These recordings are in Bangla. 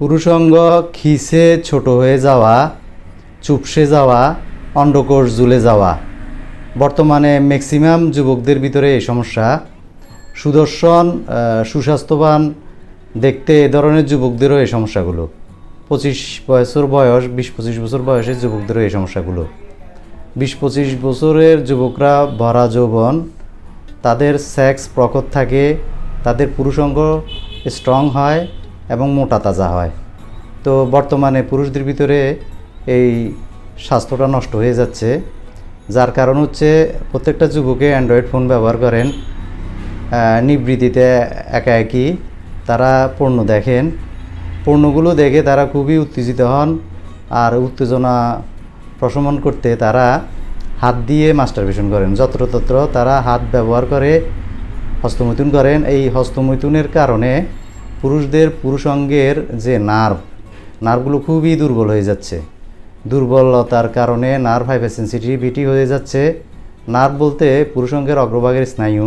পুরুষঙ্গ খিসে ছোট হয়ে যাওয়া, চুপসে যাওয়া অন্ডকোষ জুলে যাওয়া। বর্তমানে ম্যাক্সিমাম যুবকদের ভিতরে এই সমস্যা। সুদর্শন সুস্বাস্থ্যবান, দেখতে এ ধরনের যুবকদেরও এই সমস্যাগুলো। পঁচিশ বছর বয়স, বিশ পঁচিশ বছর বয়সের যুবকদেরও এই সমস্যাগুলো। বিশ পঁচিশ বছরের যুবকরা ভরা যৌবন, তাদের সেক্স প্রকট থাকে, তাদের পুরুষাঙ্গ স্ট্রং হয় এবং মোটা তাজা হয়। তো বর্তমানে পুরুষদের ভিতরে এই স্বাস্থ্যটা নষ্ট হয়ে যাচ্ছে। যার কারণ হচ্ছে প্রত্যেকটা যুবকে অ্যান্ড্রয়েড ফোন ব্যবহার করেন। নিবৃত্তিতে একা একই তারা পণ্য দেখেন। পণ্যগুলো দেখে তারা খুবই উত্তেজিত হন আর উত্তেজনা প্রশমন করতে তারা হাত দিয়ে মাস্টারবেশন করেন। যত্রতত্র তারা হাত ব্যবহার করে হস্তমৈথুন করেন। এই হস্তমৈথুনের কারণে পুরুষদের পুরুষাঙ্গের যে নার্ভ, নার্ভগুলো খুবই দুর্বল হয়ে যাচ্ছে। দুর্বলতার কারণে নার্ভ হাইপার সেন্সিটিভিটি হয়ে যাচ্ছে। নার্ভ বলতে পুরুষাঙ্গের অগ্রভাগের স্নায়ু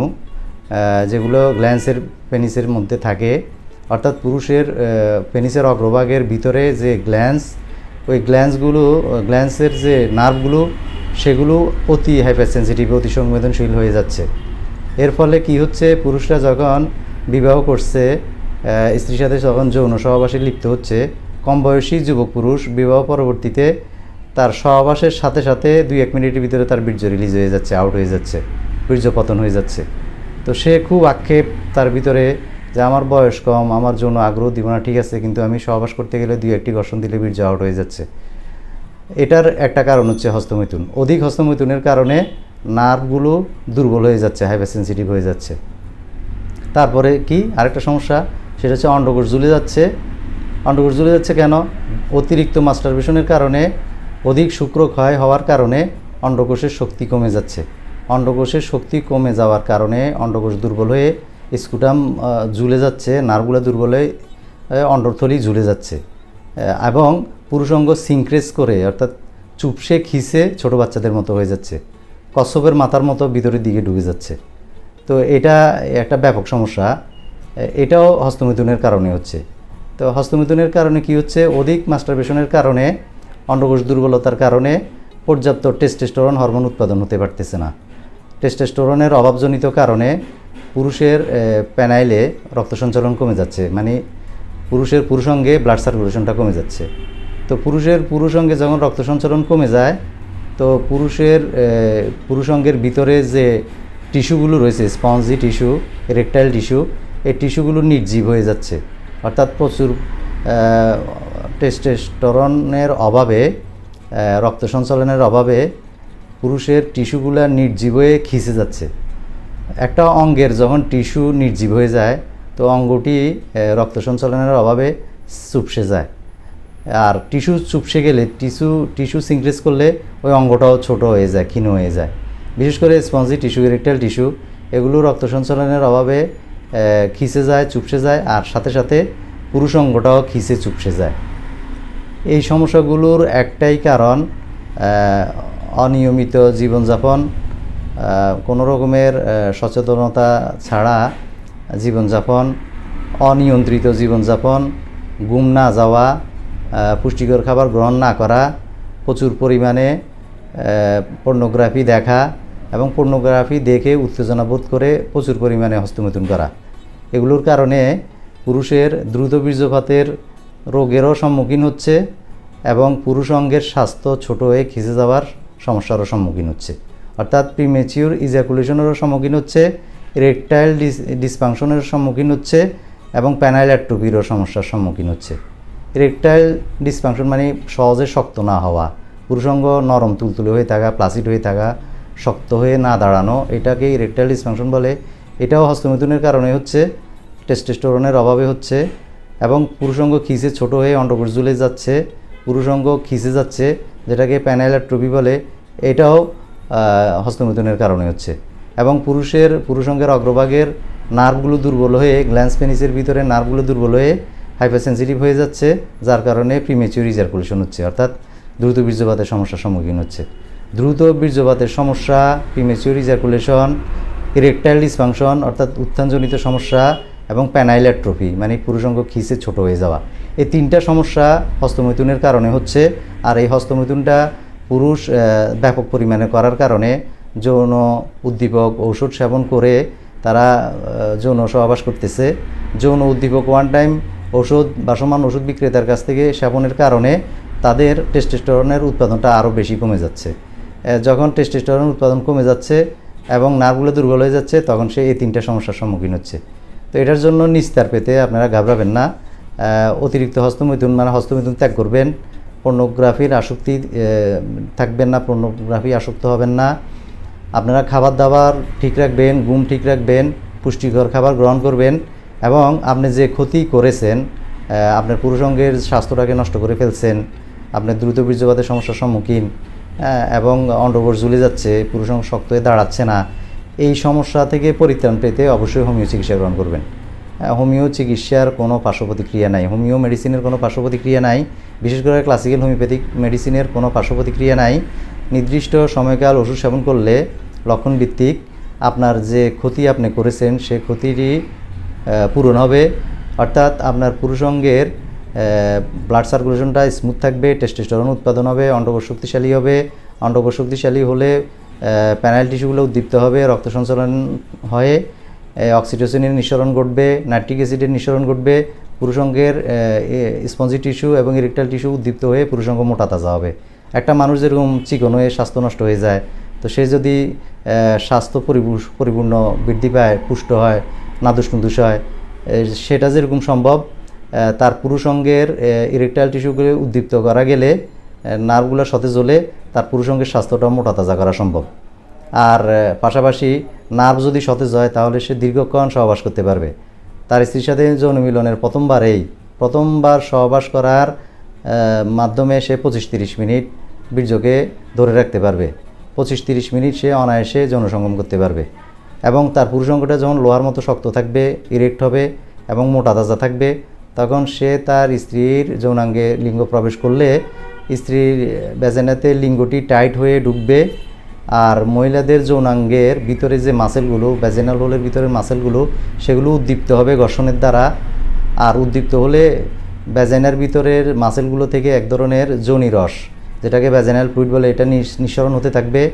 যেগুলো গ্ল্যান্সের পেনিসের মধ্যে থাকে। অর্থাৎ পুরুষের পেনিসের অগ্রভাগের ভিতরে যে গ্ল্যান্স ওই গ্ল্যান্সগুলো গ্ল্যান্সের যে নার্ভগুলো, সেগুলো অতি হাইপার সেন্সিটিভ অতি সংবেদনশীল হয়ে যাচ্ছে। এর ফলে কি হচ্ছে, পুরুষরা যখন বিবাহ করছে স্ত্রীর সাথে যখন যৌন সহবাসে লিপ্ত হচ্ছে, কম বয়সী যুবক পুরুষ বিবাহ পরবর্তীতে তার সহবাসের সাথে সাথে দুই এক মিনিটের ভিতরে তার বীর্য রিলিজ হয়ে যাচ্ছে আউট হয়ে যাচ্ছে বীর্য পতন হয়ে যাচ্ছে। তো সে খুব আক্ষেপ তার ভিতরে যে আমার বয়স কম, আমার জন্য আগ্রহ দিব না, ঠিক আছে, কিন্তু আমি সহবাস করতে গেলে দুই একটি ঘর্ষণ দিলে বীর্য আউট হয়ে যাচ্ছে। এটার একটা কারণ হচ্ছে হস্তমৈথুন। অধিক হস্তমৈথুনের কারণে নার্ভগুলো দুর্বল হয়ে যাচ্ছে হাইপার সেন্সিটিভ হয়ে যাচ্ছে। তারপরে কি? আরেকটা সমস্যা সেটা হচ্ছে অন্ডকোষ ঝুলে যাচ্ছে। অন্ডকোষ ঝুলে যাচ্ছে কেন? অতিরিক্ত মাস্টারবেশনের কারণে, অধিক শুক্রক্ষয় হওয়ার কারণে অন্ডকোষের শক্তি কমে যাচ্ছে। অন্ডকোষের শক্তি কমে যাওয়ার কারণে অন্ডকোষ দুর্বল হয়ে স্কুটাম ঝুলে যাচ্ছে, নার্ভগুলো দুর্বল হয়ে অন্ডরথলি ঝুলে যাচ্ছে। এবং পুরুষঙ্গ সিনক্রেস করে, অর্থাৎ চুপসে খিসে ছোট বাচ্চাদের মতো হয়ে যাচ্ছে। কচ্ছপের মাথার মতো ভিতরের দিকে ঢুকে যাচ্ছে। তো এটা একটা ব্যাপক সমস্যা। এটাও হস্তমৈথুনের কারণে হচ্ছে। তো হস্তমৈথুনের কারণে কি হচ্ছে? অধিক মাস্টারবেশনের কারণে, অন্ডকোষ দুর্বলতার কারণে পর্যাপ্ত টেস্টোস্টেরন হরমোন উৎপাদন হতে পারতেছে না। টেস্টোস্টেরনের অভাবজনিত কারণে পুরুষের প্যানাইলে রক্ত সঞ্চালন কমে যাচ্ছে। মানে পুরুষের পুরুষঙ্গে ব্লাড সার্কুলেশনটা কমে যাচ্ছে। তো পুরুষের পুরুষঙ্গে যখন রক্ত সঞ্চালন কমে যায়, তো পুরুষের পুরুষঙ্গের ভিতরে যে টিস্যুগুলো রয়েছে স্পঞ্জি টিস্যু রেকটাইল টিস্যু এই টিস্যুগুলো নির্জীব হয়ে যাচ্ছে। অর্থাৎ প্রচুর টেস্টেস্টরনের অভাবে রক্ত সঞ্চালনের অভাবে পুরুষের টিস্যুগুলো নির্জীব হয়ে খিসে যাচ্ছে। একটা অঙ্গের যখন টিস্যু নির্জীব হয়ে যায়, তো অঙ্গটি রক্ত সঞ্চালনের অভাবে চুপসে যায়। আর টিস্যু চুপসে গেলে টিস্যু টিস্যু সিনক্রেস করলে ওই অঙ্গটাও ছোট হয়ে যায়, ক্ষীণ হয়ে যায়। বিশেষ করে স্পঞ্জি টিস্যু, ইরেকটাইল টিস্যু, এগুলো রক্ত সঞ্চালনের অভাবে খিসে যায়, চুপসে যায়, আর সাথে সাথে পুরুষ অঙ্গটাও খিসে চুপসে যায়। এই সমস্যাগুলোর একটাই কারণ অনিয়মিত জীবনযাপন কোনো রকমের সচেতনতা ছাড়া জীবনযাপন, অনিয়ন্ত্রিত জীবনযাপন, ঘুম না যাওয়া পুষ্টিকর খাবার গ্রহণ না করা, প্রচুর পরিমাণে পর্নোগ্রাফি দেখা এবং পর্নোগ্রাফি দেখে উত্তেজনা বোধ করে প্রচুর পরিমাণে হস্তমৈথুন করা। এগুলোর কারণে পুরুষের দ্রুত বীর্যপাতের রোগেরও সম্মুখীন হচ্ছে এবং পুরুষ অঙ্গের স্বাস্থ্য ছোট হয়ে খিসে যাওয়ার সমস্যারও সম্মুখীন হচ্ছে। অর্থাৎ প্রিমেচিউর ইজাকুলেশনেরও সম্মুখীন হচ্ছে রেকটাইল ডিস ডিসফাংশনের সম্মুখীন হচ্ছে এবং প্যানাইল অ্যাট্রোপিরও সমস্যার সম্মুখীন হচ্ছে। রেকটাইল ডিসফাংশন মানে সহজে শক্ত না হওয়া পুরুষঙ্গ নরম তুলতুলে হয়ে থাকা প্লাসিড হয়ে থাকা, শক্ত হয়ে না দাঁড়ানো, এটাকেই রেকটাইল ডিসফাংশন বলে। এটাও হস্তমৈথুনের কারণে হচ্ছে। টেস্টোস্টেরনের অভাবে হচ্ছে এবং পুরুষঙ্গ খিসে ছোট হয়ে অন্ডকোষ ঝুলে যাচ্ছে। পুরুষঙ্গ খিসে যাচ্ছে, যেটাকে প্যানাইলাট্রপি বলে। এটাও হস্তমৈথুনের কারণে হচ্ছে। এবং পুরুষের, পুরুষঙ্গের অগ্রভাগের নার্ভগুলো দুর্বল হয়ে গ্ল্যান্স পেনিসের ভিতরে নার্ভগুলো দুর্বল হয়ে হাইপার সেন্সিটিভ হয়ে যাচ্ছে, যার কারণে প্রিমেচিউর ইজাকুলেশন হচ্ছে, অর্থাৎ দ্রুত বীর্যপাতের সমস্যার সম্মুখীন হচ্ছে। দ্রুত বীর্যপাতের সমস্যা প্রিমেচিউর ইজাকুলেশন ইরেকটাইল ডিসফাংশন, অর্থাৎ উত্থানজনিত সমস্যা এবং প্যানাইলেট্রফি মানে পুরুষাঙ্গ খিসে ছোট হয়ে যাওয়া। এই তিনটা সমস্যা হস্তমৈথুনের কারণে হচ্ছে, আর এই হস্তমৈথুনটা পুরুষ ব্যাপক পরিমাণে করার কারণে যৌন উদ্দীপক ঔষধ সেবন করে তারা যৌন সহবাস করতেছে। যৌন উদ্দীপক ওয়ান টাইম ওষুধ বাসমান ওষুধ বিক্রেতার কাছ থেকে সেবনের কারণে তাদের টেস্টোস্টেরনের উৎপাদনটা আরও বেশি কমে যাচ্ছে। যখন টেস্টোস্টেরন উৎপাদন কমে যাচ্ছে এবং নার্ভগুলো দুর্বল হয়ে যাচ্ছে, তখন সে এই তিনটা সমস্যার সম্মুখীন হচ্ছে। তো এটার জন্য নিস্তার পেতে আপনারা ঘাবড়াবেন না। অতিরিক্ত হস্তমৈথুন মানে হস্তমৈথুন ত্যাগ করবেন। পর্নোগ্রাফির আসক্তি থাকবেন না, পর্নোগ্রাফি আসক্ত হবেন না। আপনারা খাবার দাবার ঠিক রাখবেন, ঘুম ঠিক রাখবেন, পুষ্টিকর খাবার গ্রহণ করবেন এবং আপনি যে ক্ষতি করেছেন আপনার পুরুষঙ্গের স্বাস্থ্যটাকে নষ্ট করে ফেলছেন আপনার দ্রুত বীর্যপাতের সমস্যার সম্মুখীন এবং অন্ডকোষ ঝুলে যাচ্ছে পুরুষঙ্গ শক্ত হয়ে দাঁড়াচ্ছে না এই সমস্যা থেকে পরিত্রাণ পেতে অবশ্যই হোমিও চিকিৎসা গ্রহণ করবেন। হোমিও চিকিৎসার কোনো পার্শ্বপ্রতিক্রিয়া নাই। হোমিও মেডিসিনের কোনো পার্শ্ব প্রতিক্রিয়া নাই। বিশেষ করে ক্লাসিক্যাল হোমিওপ্যাথিক মেডিসিনের কোনো পার্শ্ব প্রতিক্রিয়া নাই। নির্দিষ্ট সময়কাল ওষুধ সেবন করলে লক্ষণভিত্তিক আপনার যে ক্ষতি আপনি করেছেন, সে ক্ষতিটি পূরণ হবে। অর্থাৎ আপনার পুরুষঙ্গের ব্লাড সার্কুলেশনটা স্মুথ থাকবে টেস্টোস্টেরন উৎপাদন হবে অন্ডকোষ শক্তিশালী হবে। অন্ডকোষ শক্তিশালী হলে প্যানাল টিস্যুগুলো উদ্দীপ্ত হবে, রক্ত সঞ্চালন হয়ে অক্সিটোসিনের নিঃসরণ ঘটবে নাইট্রিক অ্যাসিডের নিঃসরণ ঘটবে, পুরুষঙ্গের স্পঞ্জি টিস্যু এবং ইরেকটাল টিস্যু উদ্দীপ্ত হয়ে পুরুষঙ্গ মোটা তাজা হবে। একটা মানুষ যেরকম চিকন হয়ে স্বাস্থ্য নষ্ট হয়ে যায়, তো সে যদি স্বাস্থ্য পরিপু- পরিপূর্ণ বৃদ্ধি পায়, পুষ্ট হয়, নাদুস হয় সেটা যেরকম সম্ভব তার পুরুষঙ্গের ইরেকটাইল টিস্যুগুলো উদ্দীপ্ত করা গেলে নার্ভগুলো সতেজ হলে তার পুরুষঙ্গের স্বাস্থ্যটা মোটা তাজা করা সম্ভব। আর পাশাপাশি নার্ভ যদি সতেজ হয়, তাহলে সে দীর্ঘক্ষণ সহবাস করতে পারবে। তার স্ত্রীর সাথে যৌন মিলনের প্রথমবারেই, প্রথমবার সহবাস করার মাধ্যমে সে পঁচিশ তিরিশ মিনিট বীর্যকে ধরে রাখতে পারবে। পঁচিশ তিরিশ মিনিট সে অনায়াসে যৌন সঙ্গম করতে পারবে এবং তার পুরুষঙ্গটা যখন লোহার মতো শক্ত থাকবে ইরেক্ট হবে এবং মোটা তাজা থাকবে, তখন সে তার স্ত্রীর যৌনাঙ্গে লিঙ্গ প্রবেশ করলে স্ত্রীর বেজেনাতে লিঙ্গটি টাইট হয়ে ঢুকবে আর মহিলাদের যৌনাঙ্গের ভিতরে যে মাসেলগুলো ভ্যাজেনাল হোলের ভিতরে মাসেলগুলো, সেগুলো উদ্দীপ্ত হবে ঘর্ষণের দ্বারা। আর উদ্দীপ্ত হলে ভ্যাজেনার ভিতরের মাসেলগুলো থেকে এক ধরনের যৌনি রস, যেটাকে ভ্যাজেনাল ফ্লুইড বলে, এটা নিঃস- নিঃসরণ হতে থাকবে।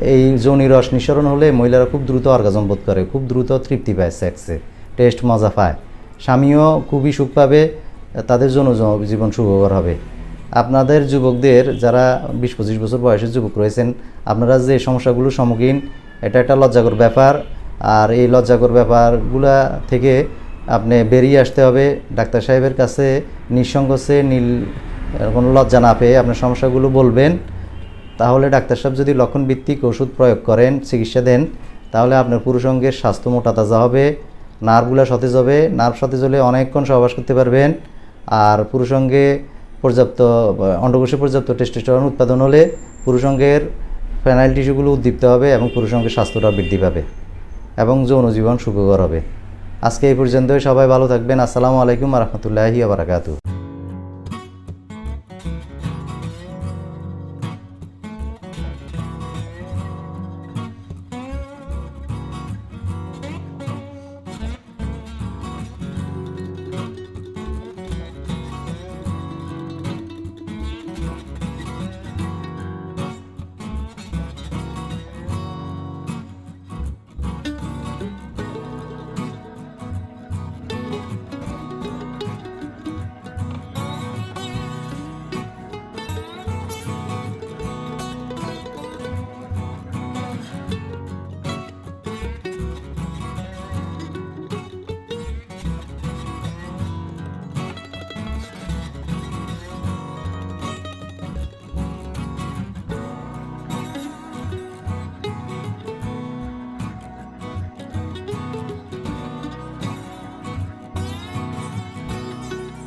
এই যৌনি রস নিঃসরণ হলে মহিলারা খুব দ্রুত অর্গাজম বোধ করে, খুব দ্রুত তৃপ্তি পায় সেক্সে টেস্ট মজা পায়। স্বামীও খুবই সুখ পাবে তাদের জন্য জীবন সুখকর হবে। আপনাদের যুবকদের যারা বিশ পঁচিশ বছর বয়সের যুবক রয়েছেন, আপনারা যে সমস্যাগুলোর সম্মুখীন, এটা একটা লজ্জাকর ব্যাপার। আর এই লজ্জাকর ব্যাপারগুলা থেকে আপনি বেরিয়ে আসতে হবে। ডাক্তার সাহেবের কাছে নিঃসংকোচে নীল কোনো লজ্জা না পেয়ে আপনার সমস্যাগুলো বলবেন। তাহলে ডাক্তার সাহেব যদি লক্ষণভিত্তিক ওষুধ প্রয়োগ করেন, চিকিৎসা দেন, তাহলে আপনার পুরুষঙ্গের স্বাস্থ্য মোটা তাজা হবে, নার্ভগুলো সতেজ হবে, নার্ভ সতেজ হলে অনেকক্ষণ সহবাস করতে পারবেন। আর পুরুষঙ্গে পর্যাপ্ত, অন্ডকোষে পর্যাপ্ত টেস্টোস্টেরন উৎপাদন হলে পুরুষ পুরুষঙ্গের ফেনাইল টিস্যুগুলো উদ্দীপ্ত হবে এবং পুরুষ পুরুষঙ্গের স্বাস্থ্যটা বৃদ্ধি পাবে এবং যৌন জীবন সুখকর হবে। আজকে এই পর্যন্তই। সবাই ভালো থাকবেন। আসসালামু আলাইকুম রহমতুল্লাহি আবরাকাতু